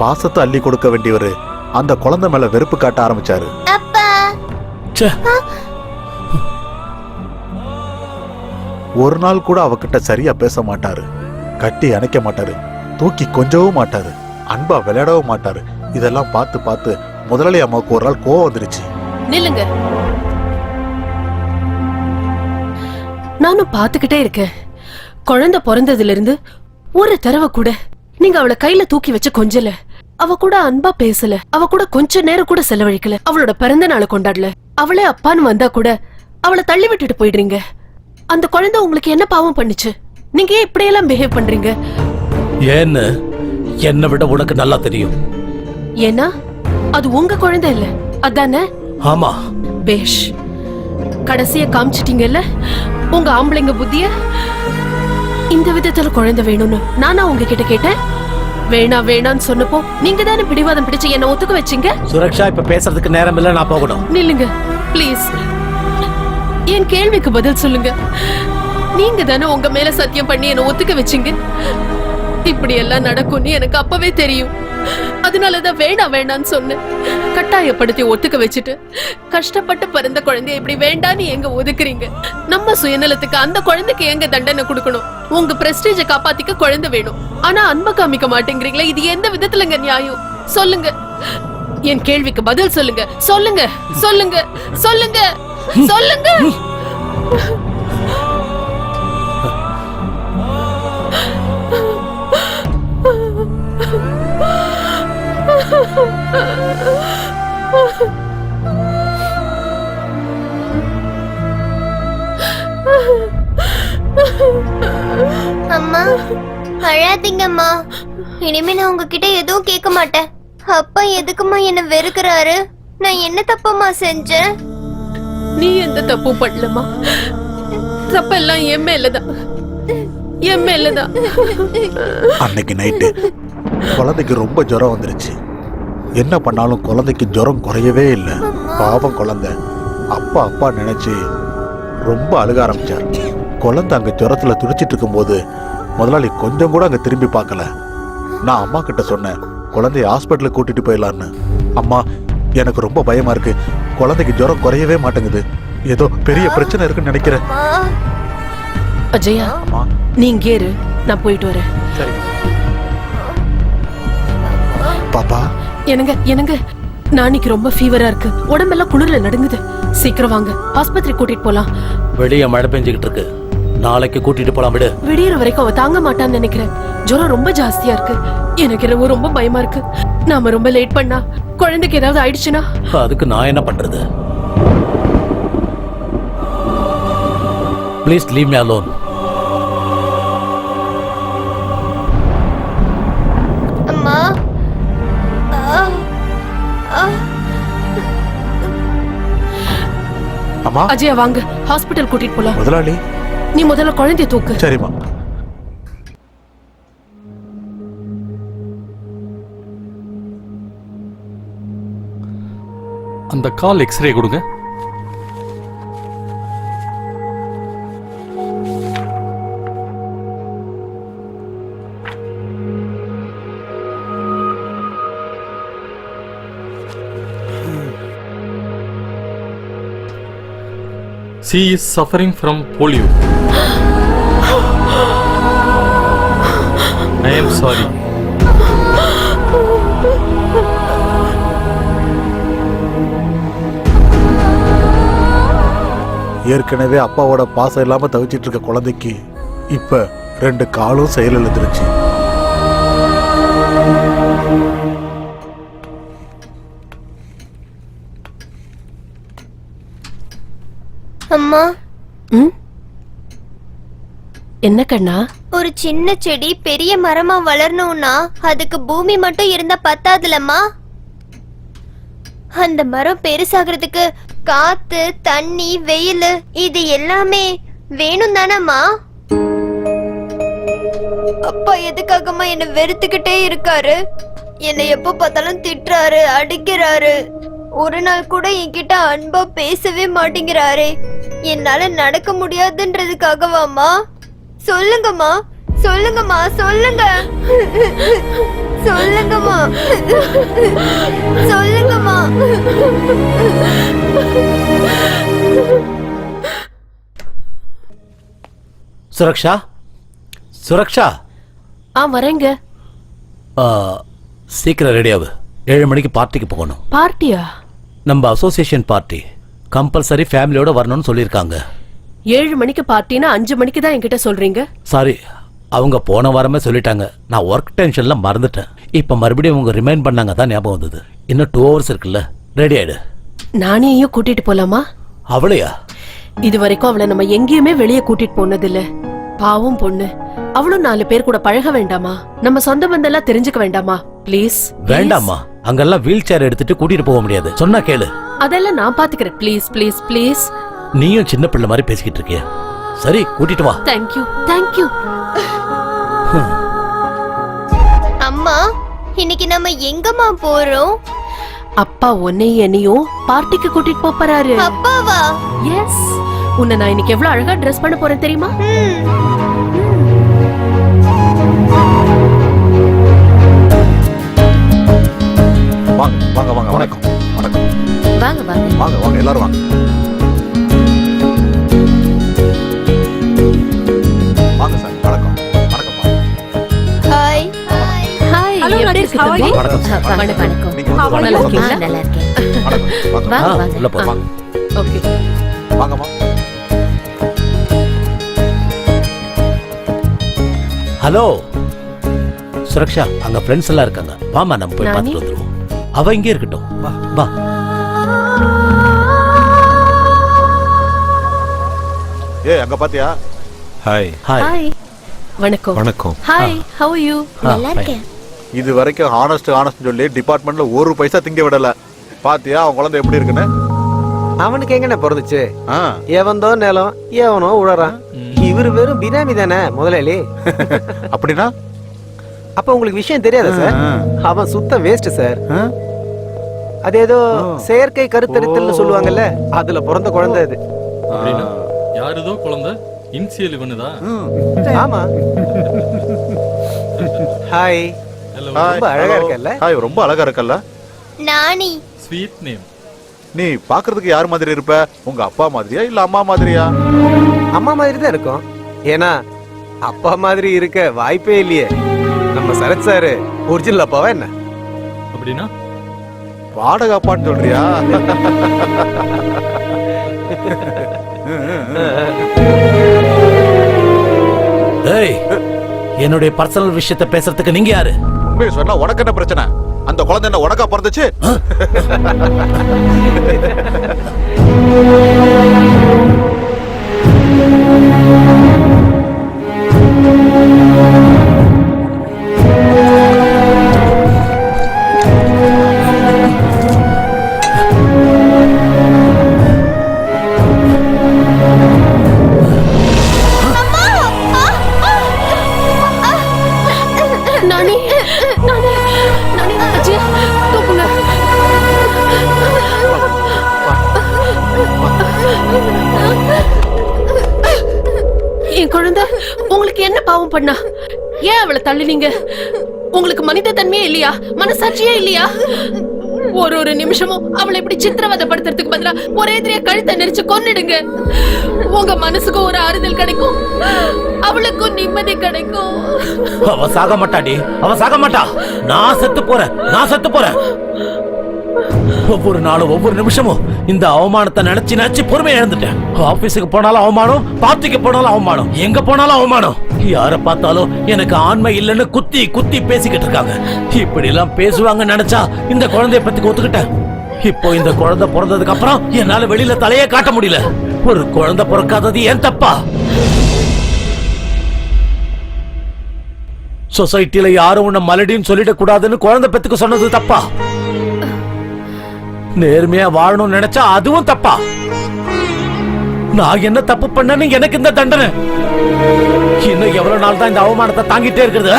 பாசத்தை அள்ளி கொடுக்க வேண்டியவரு அந்த குழந்தை மேல வெறுப்பு காட்ட ஆரம்பிச்சாரு. ஒரு நாள் கூட அவகிட்ட சரியா பேச மாட்டாரு. கட்டி அணைக்க மாட்டாரு. தூக்கி கொஞ்சவும் மாட்டாரு. அன்பா விளையாடவும் மாட்டாரு. இதெல்லாம் பார்த்து பார்த்து முதலாளி அம்மாவுக்கு ஒரு நாள் கோவம் வந்துருச்சு. நில்லுங்க. நானும் பாத்துக்கிட்டே இருக்கேன். குழந்தை பிறந்ததுல இருந்து ஒரு தடவை கூட நீங்க அவளை கையில தூக்கி வச்சு கொஞ்சல. அவ கூட அன்பா பேசல. அவ கூட கொஞ்ச நேரம் கூட செலவழிக்கல. அவளோட பிறந்த நாளை கொண்டாடல. அவளே அப்பான்னு வந்தா கூட அவளை தள்ளி விட்டுட்டு போயிடுறீங்க. அந்த குழந்தை உங்களுக்கு என்ன பாவம் பண்ணுச்சு? நீங்க ஏன் இப்படியெல்லாம் பிஹேவ் பண்றீங்க? ஏன்னு என்னை விட உனக்கு நல்லா தெரியும். ஏன்னா அது உங்க குழந்தை இல்ல. அதானே? ஆமா. பேஷ். கடைசிய காமிச்சிட்டீங்கல்ல? உங்க ஆம்பளைங்க புத்திய? இந்த விதத்துல குழந்தை வேணும்னு நானா உங்ககிட்ட கேட்டேன். வேணா வேணான்னு சொன்னப்போ நீங்க தானே பிடிவாதம் பிடிச்சு என்ன ஒத்துக்க வச்சீங்க? சுரக்ஷா இப்ப பேசுறதுக்கு நேரம் இல்ல நான் போகணும். நில்லுங்க ப்ளீஸ் என் கேள்விக்கு பதில் சொல்லுங்க. நீங்க தானே உங்க மேல சத்தியம் பண்ணி என்ன ஒத்துக்க வச்சீங்க? இப்படி எல்லாம் நடக்கும்னு எனக்கு அப்பவே தெரியும். அதனாலதான் வேணாம் வேணான்னு சொன்னேன். கட்டாயப்படுத்தி ஒத்துக்க வச்சுட்டு கஷ்டப்பட்டு பிறந்த குழந்தைய இப்படி வேண்டான்னு எங்க ஒதுக்குறீங்க? நம்ம சுயநலத்துக்கு அந்த குழந்தைக்கு எங்க தண்டனை கொடுக்கணும்? உங்க பிரஸ்டீஜ காப்பாத்திக்க குழந்தை வேணும். ஆனா அன்ப காமிக்க மாட்டேங்கிறீங்களா இது எந்த விதத்துலங்க நியாயம்? சொல்லுங்க. என் கேள்விக்கு பதில் சொல்லுங்க. சொல்லுங்க. சொல்லுங்க. சொல்லுங்க. சொல்லுங்க. அம்மா அழாதீங்கம்மா. இனிமே நான் உங்ககிட்ட எதுவும் கேட்க மாட்டேன். அப்பா எதுக்குமா என்ன வெறுக்கிறாரு? நான் என்ன தப்பம்மா செஞ்சேன்? நீ எந்த தப்பும் பண்ணலமா தப்பெல்லாம் என் மேலதான். என் மேலதான். அன்னைக்கு நைட்டு குழந்தைக்கு ரொம்ப ஜுரம் வந்துருச்சு. என்ன பண்ணாலும் குழந்தைக்கு ஜுரம் குறையவே இல்லை. பாவம் குழந்தை. அப்பா அப்பா நினைச்சு ரொம்ப அழுக ஆரம்பிச்சார். குழந்தை அங்க ஜுரத்துல துடிச்சிட்டு இருக்கும்போது முதலாளி கொஞ்சம் கூட அங்க திரும்பி பார்க்கல. நான் அம்மா கிட்ட சொன்னேன் குழந்தைய ஹாஸ்பிட்டலுக்கு கூட்டிட்டு போயிடலான்னு. அம்மா எனக்கு ரொம்ப பயமா இருக்கு. குழந்தைக்கு ஜுரம் குறையவே மாட்டேங்குது. ஏதோ பெரிய பிரச்சனை இருக்குன்னு நினைக்கிறேன். அஜயா அம்மா. நீ இங்கே இரு. நான் போயிட்டு வரேன். பாப்பா என்னங்க என்னங்க? நாளைக்கு ரொம்ப ஃபீவரா இருக்கு. உடம்பெல்லாம் குளிர்ல நடுங்குது. சீக்கிரம் வாங்க. ஆஸ்பத்திரி கூட்டிட்டு போலாம். வெளிய மழை பெஞ்சுக்கிட்டு இருக்கு. நாளைக்கு கூட்டிட்டு போலாம் விடு. விடியற வரைக்கும் அவ தாங்க மாட்டான்னு நினைக்கிறேன். ஜுரம் ரொம்ப ஜாஸ்தியா இருக்கு. எனக்கு இரவு ரொம்ப பயமா இருக்கு. நாம ரொம்ப லேட் பண்ணா குழந்தைக்கு ஏதாவது ஆயிடுச்சுன்னா? அதுக்கு நான் என்ன பண்றது? ப்ளீஸ் லீவ் மீ அலோன் அம்மா அஜயா வாங்க. ஹாஸ்பிட்டல் கூட்டிட்டு போலாம். முதலாளி? நீ முதல்ல குழந்தைய தூக்கு. சரிம்மா. அந்த கால் எக்ஸ்ரே கொடுங்க. She is suffering from polio I am sorry ஏற்கனவே அப்பாவோட பாசம் இல்லாமல் தவிச்சிட்டு இருக்க குழந்தைக்கு இப்போ ரெண்டு காலும் செயலிழந்துருச்சு. அம்மா. ம்? என்ன கண்ணா? ஒரு சின்ன செடி பெரிய மரமா வளரணும்னா அதுக்கு பூமி மட்டும் இருந்தா பத்தாதுலம்மா. அந்த மரம் பெருசாகிறதுக்கு காத்து தண்ணி வெயில் இது எல்லாமே வேணும் தானம்மா. அப்பா எதுக்காகம்மா என்ன வெறுத்துக்கிட்டே இருக்காரு? என்னை எப்ப பார்த்தாலும் திட்டுறாரு அடிக்கிறாரு. ஒரு நாள் கூட என்கிட்ட அன்பா பேசவே மாட்டேங்கிறாரே. என்னால நடக்க முடியாதுன்றதுக்காகவாம்மா? சொல்லுங்கம்மா சொல்லுங்கம்மா சொல்லுங்க. சொல்லுங்கம்மா. சொல்லுங்கம்மா. சுரக்ஷா? சுரக்ஷா? ஆ வரேங்க. ஆ, சீக்கிரம் ரெடி ஆகு. ஏழு மணிக்கு பார்ட்டிக்கு போகணும். பார்ட்டியா நம்ம அசோசியேஷன் பார்ட்டி கம்பல்சரி ஃபேமிலியோட வரணும்னு சொல்லியிருக்காங்க. ஏழு மணிக்கு பார்ட்டினா அஞ்சு மணிக்கு தான் என்கிட்ட சொல்றீங்க? சாரி அவங்க போன வாரமே சொல்லிட்டாங்க. நான் ஒர்க் டென்ஷன்ல மறந்துட்டேன். இப்போ மறுபடியும் அவங்க ரிமைண்ட் பண்ணாங்க தான் ஞாபகம் வந்தது. இன்னும் டூ ஹவர்ஸ் இருக்குல்ல. ரெடி ஆயிடு. நானேயும் கூட்டிட்டு போலாமா? அவளையா? இது வரைக்கும் அவளை நம்ம எங்கேயுமே வெளியே கூட்டிட்டு போனதில்ல. பாவம் பொண்ணு. அவளும் நாலு பேர் கூட பழக வேண்டாமா? நம்ம சொந்த பந்தெல்லாம் தெரிஞ்சுக்க வேண்டாமா? ப்ளீஸ் வேண்டாம்மா அங்கெல்லாம் வீல் சேர் எடுத்துட்டு கூட்டிட்டு போக முடியாது. சொன்னா கேளு. அதெல்லாம் நான் பாத்துக்கிறேன். ப்ளீஸ் ப்ளீஸ் ப்ளீஸ் நீயும் சின்ன பிள்ளை மாதிரி பேசிக்கிட்டு இருக்கிய? சரி கூட்டிட்டு வா. தேங்க்யூ தேங்க்யூ அம்மா இன்னைக்கு நம்ம எங்கம்மா போறோம்? அப்பா உன்னையும் என்னையும் பார்ட்டிக்கு கூட்டிட்டு போப் போறாரு. அப்பாவா? எஸ் உன்னை நான் இன்னைக்கு எவ்வளவு அழகா ட்ரெஸ் பண்ண போறேன் தெரியுமா? வாங்க வாங்க வாங்க வணக்கம். வணக்கம். வாங்க வாங்க. வாங்க வாங்க எல்லாரும் வாங்க. வாங்க சார் வணக்கம். வணக்கம் ஹாய் ஹாய் Hello, எப்படி Rajesh, இருக்கு how are தம்பி? you? வணக்கம் சார் வணக்கம். வணக்கம் நீங்க. நல்லா இருக்கேன். வணக்கம் வாங்க. உள்ள போ வாங்க. ஓகே. வாங்கம்மா ஹலோ சுரக்ஷா அங்க ஃப்ரெண்ட்ஸ் எல்லாம் இருக்காங்க. வாமா நம்ம போய்? பார்த்துட்டு வந்துருவோம். அவ இங்கே இருக்கட்டும். வா வா. ஏய் அங்க பாத்தியா? ஹாய் ஹாய் ஹாய் வணக்கம். வணக்கம். ஹாய் ஹவ் யூ நல்லா இருக்கேன். இது வரைக்கும் ஹானஸ்ட் ஹானஸ்ட் சொல்லி டிபார்ட்மெண்ட்ல ஒரு பைசா திங்க விடல. பாத்தியா அவன் குழந்தை எப்படி இருக்குன்னு? அவனுக்கு எங்கண்ணே பிறந்துச்சு? ஆ, எவன்தோ நிலம் எவனோ உழறான். இவரு வெறும் பினாமி தானே முதலாளி? அப்படின்னா? அப்ப உங்களுக்கு விஷயம் தெரியாதா சார் அவன் சுத்த வேஸ்ட் சார்? அது ஏதோ செயற்கை கருத்தரித்தல்னு சொல்லுவாங்கல்ல? அதுல பிறந்த குழந்தை அது. அப்படின்னா யாருதோ குழந்தை இன்சியல் இவனுதா. ஆமா. ஹாய் ரொம்ப அழகா. இருக்கல்ல? ஹாய் ரொம்ப அழகா இருக்கல்ல? நானி. ஸ்வீட் நேம் நீ பாக்குறதுக்கு யார் மாதிரி இருப்ப? உங்க அப்பா மாதிரியா இல்ல அம்மா மாதிரியா? அம்மா மாதிரி தான் இருக்கும். ஏன்னா அப்பா மாதிரி இருக்க வாய்ப்பே இல்லையே. நம்ம சரத் சாரு ஒரிஜினல் அப்பாவா என்ன? அப்படின்னா வாடகை அப்பான்னு சொல்றியா? ஏய் என்னுடைய பர்சனல் விஷயத்தை பேசுறதுக்கு நீங்க யாரு? உண்மையை சொன்னா உனக்கு என்ன பிரச்சனை? அந்த குழந்தை என்ன உனக்கா பிறந்துச்சு? குழந்தை உங்களுக்கு என்ன பாவம் பண்ணா? ஏன் அவளை தள்ளுனீங்க? உங்களுக்கு மனித தன்மையே இல்லையா? மனசாட்சியே இல்லையா? ஒரு ஒரு நிமிஷமும் அவளை இப்படி சித்திரவதைப்படுத்துறதுக்கு பதிலா ஒரே திரையா கழுத்தை நெரிச்சு கொன்னுடுங்க. உங்க மனசுக்கும் ஒரு ஆறுதல் கிடைக்கும். அவளுக்கும் நிம்மதி கிடைக்கும். அவ சாக மாட்டாடி அவ சாக மாட்டா. நான் செத்து போறேன். நான் செத்து போறேன். ஒவ்வொரு நாளும் ஒவ்வொரு நிமிஷமும் இந்த அவமானத்தை நினைச்சு நினைச்சு பொறுமையா இருந்துட்டேன் ஆபீஸுக்கு போனாலும் அவமானம் பார்ட்டிக்கு போனாலும் அவமானம் எங்க போனாலும் அவமானம். யார பார்த்தாலும் எனக்கு ஆண்மை இல்லைன்னு குத்தி குத்தி பேசிக்கிட்டு இருக்காங்க. இப்படி எல்லாம் பேசுவாங்க நினைச்சா இந்த குழந்தைய பத்தி ஒத்துக்கிட்டேன். இப்போ இந்த குழந்தை பிறந்ததுக்கு அப்புறம் என்னால வெளியில தலையே காட்ட முடியல. ஒரு குழந்தை பிறக்காதது ஏன் தப்பா? சொசைட்டில யாரும் உன்னை மலடின்னு சொல்லிடக் கூடாதுன்னு குழந்தை பத்துக்கு சொன்னது தப்பா? நேர்மையா வாழணும்னு நினைச்சா அதுவும் தப்பா? நான் என்ன தப்பு பண்ணேன்னு எனக்கு இந்த தண்டனை. இன்னும் எவ்வளவு நாள் தான் இந்த அவமானத்தை தாங்கிட்டே இருக்கிறது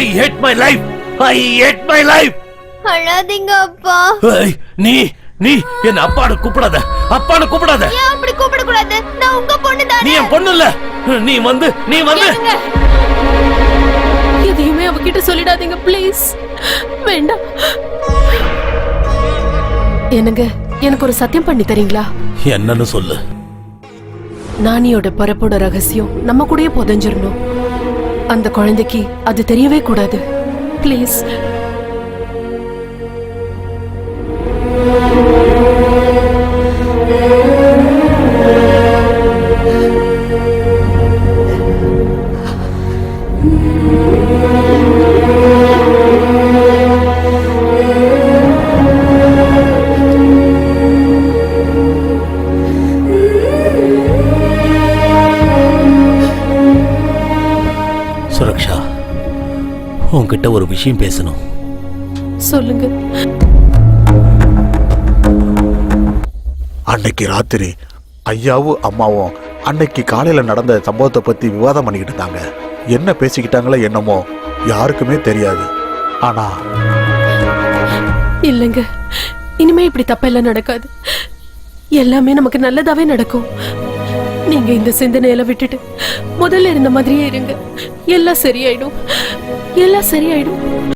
I hate my life I hate my life அழாதீங்க அப்பா. நீ நீ என்ன அப்பான்னு கூப்பிடாத. அப்பான்னு கூப்பிடாத. ஏன் அப்படி கூப்பிட கூடாது நான் உங்க பொண்ணு நீ தானே என் பொண்ணு இல்ல. நீ வந்து நீ வந்து. எதையுமே அவகிட்ட சொல்லிடாதீங்க ப்ளீஸ் வேண்டாம். என்னங்க எனக்கு ஒரு சத்தியம் பண்ணி தரீங்களா? என்னன்னு சொல்லு. நானியோட பிறப்போட ரகசியம் நம்ம கூடயே புதைஞ்சிரணும். அந்த குழந்தைக்கு அது தெரியவே கூடாது. ப்ளீஸ் உன்கிட்ட ஒரு விஷயம் பேசணும். சொல்லுங்க. அன்னைக்கு ராத்திரி ஐயாவும் அம்மாவும் அன்னைக்கு காலையில நடந்த சம்பவத்தை பத்தி விவாதம் பண்ணிக்கிட்டு இருந்தாங்க. என்ன பேசிக்கிட்டாங்களோ என்னமோ யாருக்குமே தெரியாது. ஆனா இல்லைங்க. இனிமே இப்படி தப்பெல்லாம் நடக்காது. எல்லாமே நமக்கு நல்லதாவே நடக்கும். நீங்க இந்த சிந்தனையில விட்டுட்டு முதல்ல இருந்த மாதிரியே இருங்க. எல்லாம் சரியாயிடும். ಎಲ್ಲ ಸರಿ